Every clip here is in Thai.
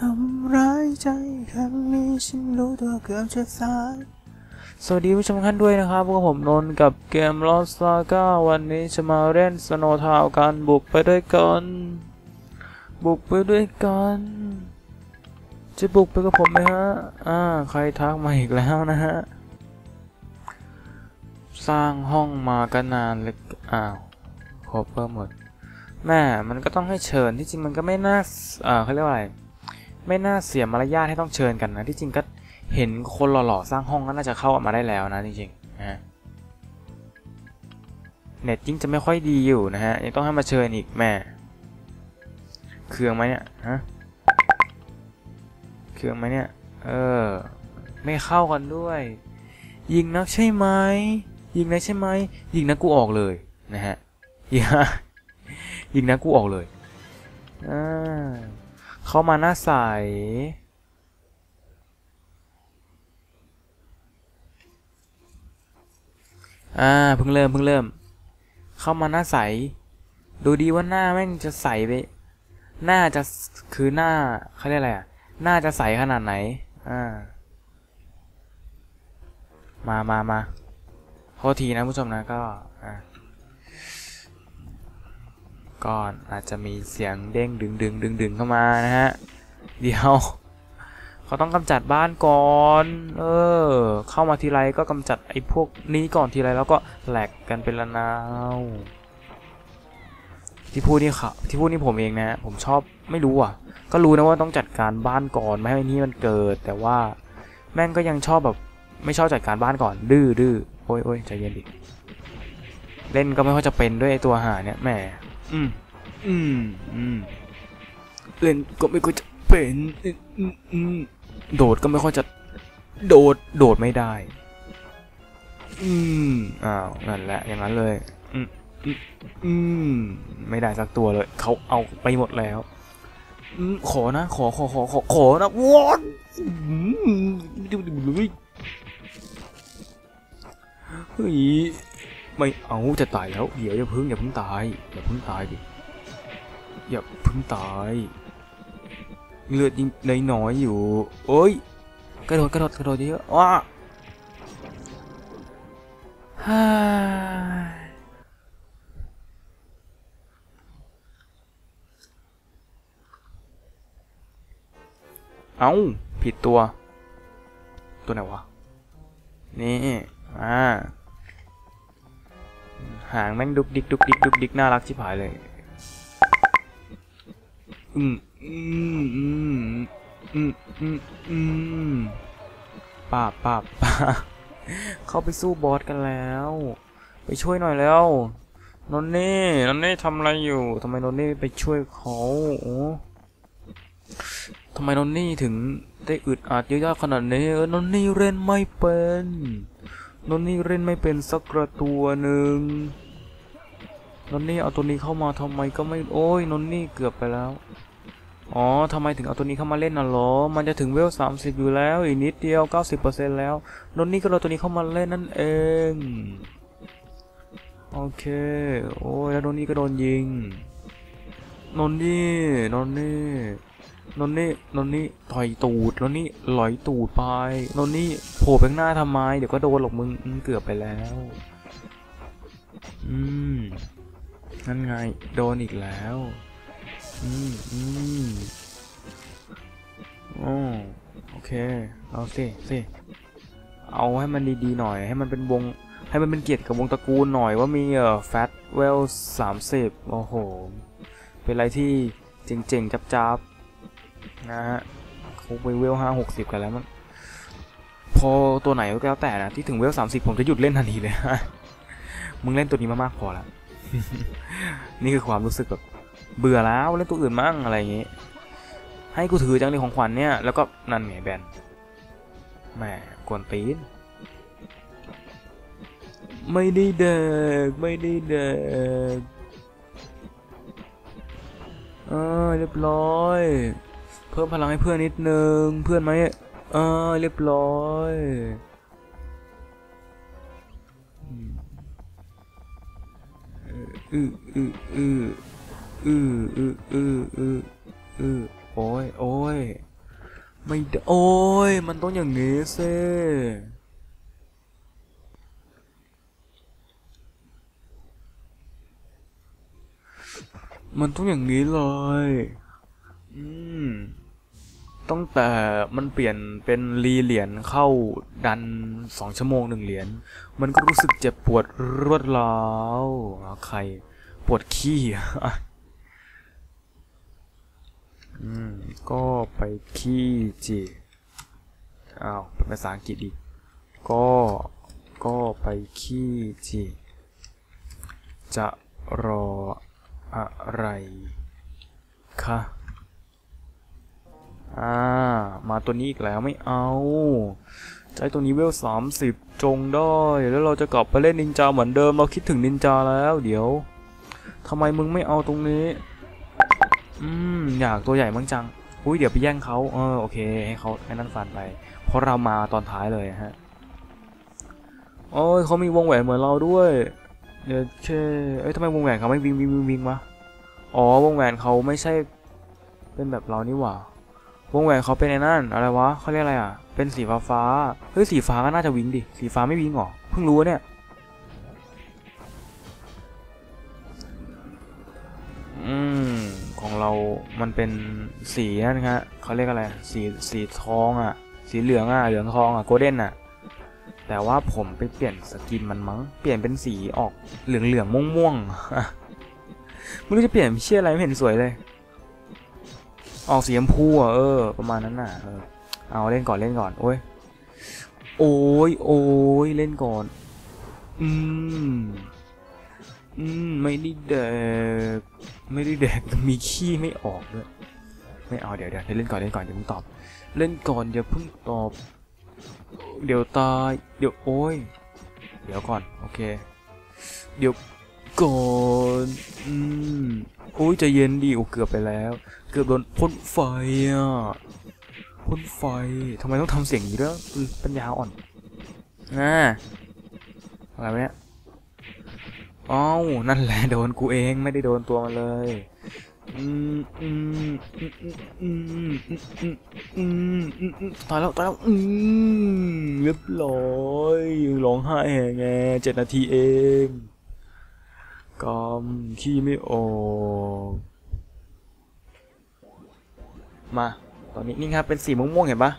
ทำร้ายใจครั้งนี้ฉันรู้ตัวเกือบจะสายสวัสดีผู้ชมท่านด้วยนะครับพวกบผมนนกับเกม Lost Saga วันนี้จะมาเล่น Snow Town กันบุกไปด้วยกัน บุกไปด้วยกัน จะบุกไปกับผมไหมฮะ อ่า ใครทักมาอีกแล้วนะฮะ สร้างห้องมาก็นนานเลยอ้าวครบเพิ่มหมดแม่มันก็ต้องให้เชิญที่จริงมันก็ไม่น่าเอ่อเขาเรียกว่าอะไร ไม่น่าเสียมารยาทให้ต้องเชิญกันนะ ที่จริงก็เห็นคนหล่อๆสร้างห้องก็น่าจะเข้ามาได้แล้วนะจริงๆนะเน็ตยิ่งจะไม่ค่อยดีอยู่นะฮะยังต้องให้มาเชิญอีกแม่เครื่องไหมเนี่ยฮะเครื่องไหมเนี่ยเออไม่เข้ากันด้วย ยิงนักใช่ไหมยิงนักใช่ไหมยิงนักกูออกเลยนะฮะยิงยิงนักกูออกเลยอ่า เข้ามาหน้าใส อ่า เพิ่งเริ่มเพิ่งเริ่ม เข้ามาหน้าใส ดูดีว่าหน้าแม่งจะใสไป หน้าจะคือหน้าเขาเรียกอะไรอะ หน้าจะใสขนาดไหน อ่า มามามาโทษทีนะผู้ชมนะก็ อ่า ก็อาจจะมีเสียงเด้งดึงดึงดึงดึงเข้ามานะฮะ เดี๋ยวเขาต้องกำจัดบ้านก่อน เออ เข้ามาทีไรก็กำจัดไอ้พวกนี้ก่อนทีไรแล้วก็แหลกกันเป็นละนาว ที่พูดนี่ค่ะที่พูดนี่ผมเองนะผมชอบไม่รู้อะ ก็รู้นะว่าต้องจัดการบ้านก่อนไม่ให้นี่มันเกิด แต่ว่าแม่งก็ยังชอบแบบไม่ชอบจัดการบ้านก่อน ดื้อดื้อโอ้ยโอ้ยใจเย็นดิ เล่นก็ไม่ค่อยจะเป็นด้วยไอ้ตัวหาเนี่ยแหม อืม อืม อืม เล่นก็ไม่ค่อยจะเป็นอืมอืมอืมโดดก็ไม่ค่อยจะ โดด โดดไม่ได้ อืม อ้าว นั่นแหละ อย่างนั้นเลย อืม อืมอืมไม่ได้สักตัวเลย เขาเอาไปหมดแล้ว อืม ขอนะ ขอ ขอ ขอ ขอขอนะวอนอืมเฮ้ย ไม่เอาจะตายแล้ว เดี๋ยวอย่าพึ่งอย่าพึ่งตายอย่าพึ่งตายดิอย่าพึ่งตาย เลือดยังในน้อยอยู่โอ้ยกระโดดกระโดดกระโดดเยอะว้าฮ่าเอาผิดตัว ตัวไหนวะ นี่ อ่า หางแม่งดุกดิกดุกดิกดุกดิกน่ารักชิบหายเลย อืมอืมอืมอืมอืมอืมป้าป้าป้าเข้าไปสู้บอสกันแล้ว ไปช่วยหน่อยแล้วนนนี่นนนี่ทำอะไรอยู่ทำไมนนนี่ไปช่วยเขาโอ้ทำไมนนนี่ถึงได้อึดอัดเยอะๆขนาดนี้เออนนนี่เล่นไม่เป็น นนนี่เล่นไม่เป็นสักกระตัวหนึ่งนนนี่เอาตัวนี้เข้ามาทำไมก็ไม่โอ้ยนนนี่เกือบไปแล้ว อ๋อทำไมถึงเอาตัวนี้เข้ามาเล่นน่ะหรอ มันจะถึงเวล30อยู่แล้ว อีกนิดเดียว90%แล้วนนนี่ก็เอาตัวนี้เข้ามาเล่นนั่นเอง โอเค โอ้ยแล้วนนนี่ก็โดนยิง นนนี่นนนี่นนนี่นนนี่ต่อยตูดนนนี่หลอยตูดไปนนนี่โผล่ไปข้างหน้าทำไม เดี๋ยวก็โดนหรอกมึงเกือบไปแล้ว อืมนั่นไง โดนอีกแล้ว อืมอืมโอ้โอเค เอาสิสิเอาให้มันดีๆหน่อย ให้มันเป็นวง ให้มันเป็นเกียรติกับวงตระกูลหน่อยว่ามีเอ่อแฟตเวลสามสิบโอ้โห เป็นอะไรที่เจ๋งๆจับๆนะฮะเขาไปเวลห้าหกสิบกันแล้วมัน พอตัวไหนก็แล้วแต่นะที่ถึงเวลสามสิบผมจะหยุดเล่นทันทีเลยฮะมึงเล่นตัวนี้มามากพอแล้วนี่คือความรู้สึกแบบเบื่อแล้วเล่นตัวอื่นมั่งอะไรอย่างงี้ ให้กูถือจังเลยของขวัญเนี่ยแล้วก็นั่นไงแบนแหมกวนตีนไม่ได้เด็กไม่ได้เด็ก เออเรียบร้อย เพิ่มพลังให้เพื่อนนิดนึง เพื่อนไหมเออเรียบร้อยอืออืออืออืออืออืออืออือโอ้ยโอ้ยไม่โอ้ยมันต้องอย่างงี้สิ มันต้องอย่างนี้เลย อืม ตั้งแต่มันเปลี่ยนเป็นรีเหรียญเข้าดันสองชั่วโมงหนึ่งเหรียญ มันก็รู้สึกเจ็บปวดรวดร้าวอะใคร ปวดขี้อะอืม ก็ไปขี้จิอ้าวเป็นภาษาอังกฤษอีก ก็ ก็ไปขี้จิจะรอ อะไร คะ อ่า มาตัวนี้อีกแล้วไม่เอา ใจตัวนี้เวลสามสิบจงได้ แล้วเราจะกลับไปเล่นนินจาเหมือนเดิม เราคิดถึงนินจาแล้ว เดี๋ยวทำไมมึงไม่เอาตรงนี้ อืม อยากตัวใหญ่มั้งจัง อุ้ยเดี๋ยวไปแย่งเขาเออโอเค ให้เขาให้นั่นฟันไป เพราะเรามาตอนท้ายเลยฮะโอ้ยเขามีวงแหวนเหมือนเราด้วย เดี๋ยวเช่เอ้ยทำไมวงแหวนเขาไม่วิงวิงวิงวิ่งวะอ๋อวงแหวนเขาไม่ใช่ เป็นแบบเรานี่หว่าวงแหวนเขาเป็นไอ้นั่นอะไรวะเขาเรียกอะไรอะ เป็นสีฟ้าฟ้าเฮ้ยสีฟ้าก็น่าจะวิ่งดิสีฟ้าไม่วิ่งหรอเพิ่งรู้เนี่ยอืมของเรา มันเป็นสีนั่นครับเขาเรียกอะไร สีสีทองอะ สีเหลืองอะเหลืองทองอะโกลเด้นอะ แต่ว่าผมไปเปลี่ยนสกินมันมั้ง เปลี่ยนเป็นสีออกเหลืองเหลืองม่วงม่วงๆไม่รู้จะเปลี่ยนเชื่ออะไรไม่เห็นสวยเลย ออกสีชมพูอะเออ ประมาณนั้นน่ะเออเอาเล่นก่อนเล่นก่อน โอ้ย โอ้ยโอ้ยเล่นก่อน อืม อืม ไม่ได้แดก ไม่ได้แดก มีขี้ไม่ออกด้วย ไม่เอาเดี๋ยวเดี๋ยวเล่นก่อนเล่นก่อนเดี๋ยวมึงตอบ เล่นก่อนอย่าเพิ่งตอบ เดี๋ยวตาย เดี๋ยวโอ้ย เดี๋ยวก่อน โอเค เดี๋ยวก่อนอืมโอ้ยใจะเย็นดิโอ้เกือบไปแล้ว เกือบโดนพ่นไฟอะพ่นไฟทำไมต้องทำเสียงอย่างนี้ด้วยอือปัญญาอ่อนน่าอะไรเนี่ยอ้าวนั่นแหละโดนกูเองไม่ได้โดนตัวมันเลย ตายแล้วตายแล้วเรียบร้อยร้องไห้แงแเจ็ดนาทีเองกำขี้ไม่ออกมาตอนนี้นี่ครับเป็นสีม่วงๆเห็นปะ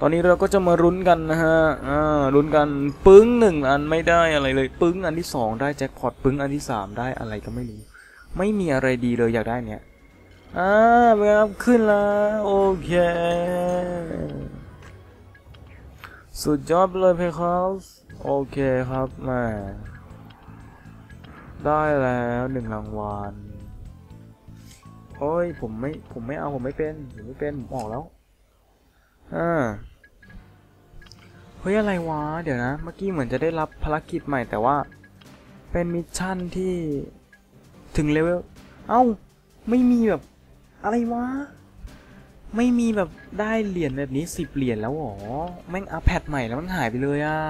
ตอนนี้เราก็จะมารุ้นกันนะฮะอ่ารุ้นกันปึ้งหนึ่งอันไม่ได้อะไรเลย ปึ้งอันที่สองได้แจ็คพอตปึ้งอันที่สามได้อะไรก็ไม่รู้ ไม่มีอะไรดีเลยอยากได้เนี่ยอ่าไปครับขึ้นแล้ว โอเค สุดยอดเลยเพครับโอเคครับม่ได้แล้วหนึ่งรางวัลโอ้ยผมไม่ผมไม่เอาผมไม่เป็นผมไม่เป็นผมออกแล้วอ่าเฮ้ยอะไรวะ เดี๋ยวนะ เมื่อกี้เหมือนจะได้รับภารกิจใหม่แต่ว่า เป็นมิชชั่นที่ ถึงเลเวล เอ้า ไม่มีแบบ อะไรวะ ไม่มีแบบได้เหรียญแบบนี้สิบเหรียญแล้วหรอ แม่งอัพแพทใหม่แล้วมันหายไปเลยอะ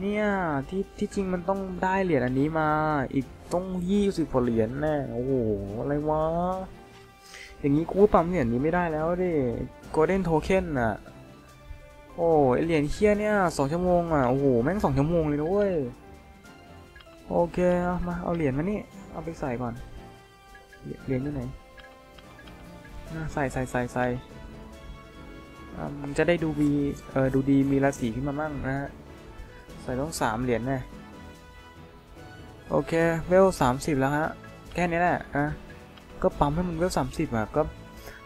เนี่ย ที่ที่จริงมันต้องได้เหรียญอันนี้มา อีกต้องยี่สิบกว่าเหรียญแน่ โอ้โห อะไรวะ อย่างนี้กูปั๊มเหรียญนี้ไม่ได้แล้วดิ Golden Token อะโอ้เหรียญเคี้ยเนี่ยสองชั่วโมงอะ โอ้โห แม่งสองชั่วโมงเลยนะเว้ย โอเคเอามาเอาเหรียญมานี่ เอาไปใส่ก่อน เหรียญอยู่ไหนอ่าใส่ใส่ใส่ใส่มันจะได้ดูดีเออดูดีมีราศีขึ้นมามั่งนะฮะ ใส่ต้องสามเหรียญแน่โอเคเวลสามสิบแล้วฮะ แค่นี้แหละนะก็ปั๊มให้มันเวลสามสิบอะก็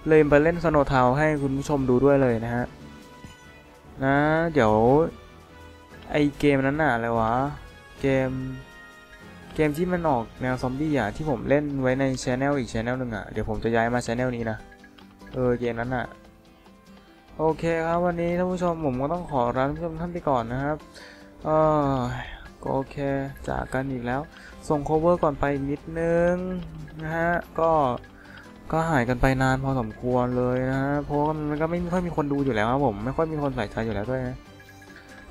เลยไปเล่นสโนว์ทาวให้คุณผู้ชมดูด้วยเลยนะฮะ นะ เดี๋ยว ไอเกมนั้นน่ะอะไรวะ เกม เกมที่มันออกแนวซอมบี้อะที่ผมเล่นไว้ในช anel อีกช anel หนึ่งอะเดี๋ยวผมจะย้ายมาช anel นี้นะ เออเกมนั้นอะ โอเคครับวันนี้ท่านผู้ชมผมก็ต้องขอลาท่านผู้ชมท่านไปก่อนนะครับเออก็โอเคจากกันอีกแล้ว ส่ง cover ก่อนไปนิดนึงนะฮะก็ก็หายกันไปนานพอสมควรเลยนะฮะเพราะมันก็ไม่ค่อยมีคนดูอยู่แล้วครับผมไม่ค่อยมีคนใส่ใจอยู่แล้วด้วยนะ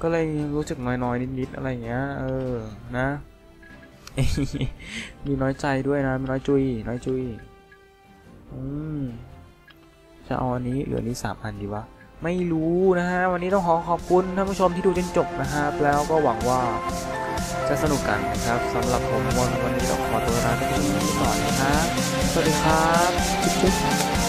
ก็เลยรู้สึกน้อยๆนิดๆอะไรอย่างเงี้ยเออนะ มีน้อยใจด้วยนะมีน้อยจุยน้อยจุยอืมจะเอาอันนี้หรืออันนี้สามอันดีวะไม่รู้นะฮะวันนี้ต้องขอขอบคุณท่านผู้ชมที่ดูจนจบนะครับ แล้วก็หวังว่าจะสนุกกันนะครับสำหรับผมวันวันนี้ต้องขอตัวลาท่านผู้ชมไปก่อนนะครับสวัสดีครับ จุ๊บ